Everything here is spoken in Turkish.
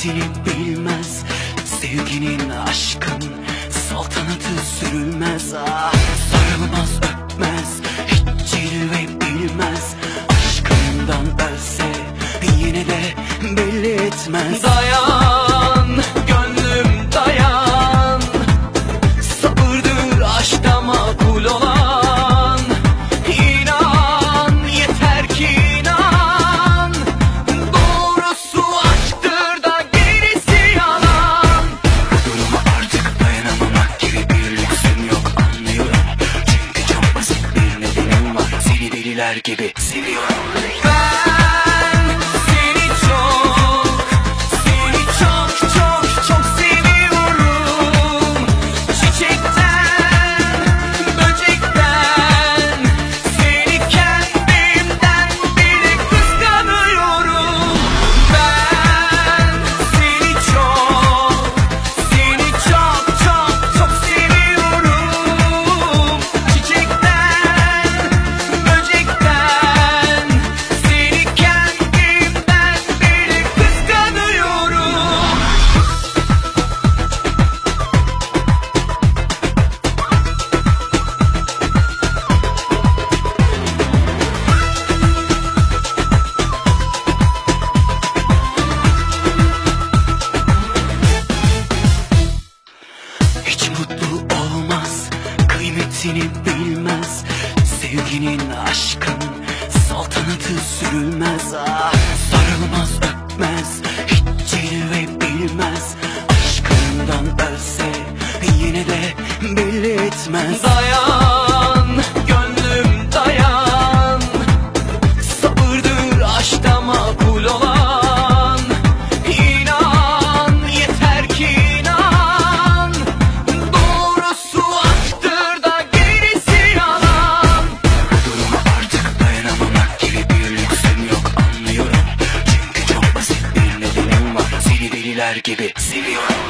kıymetini bilmez. Sevginin aşkın saltanatı sürülmez. Ah, Sarılmaz öpmez. Hiç cilmez Güller gibi seviyorum. kıymetini bilmez. Sevginin aşkın saltanatı sürülmez. Ah, Sarılmaz öpmez hiç cilve bilmez. Aşkından ölse yine de belli etmez. Sever gibi seviyorum.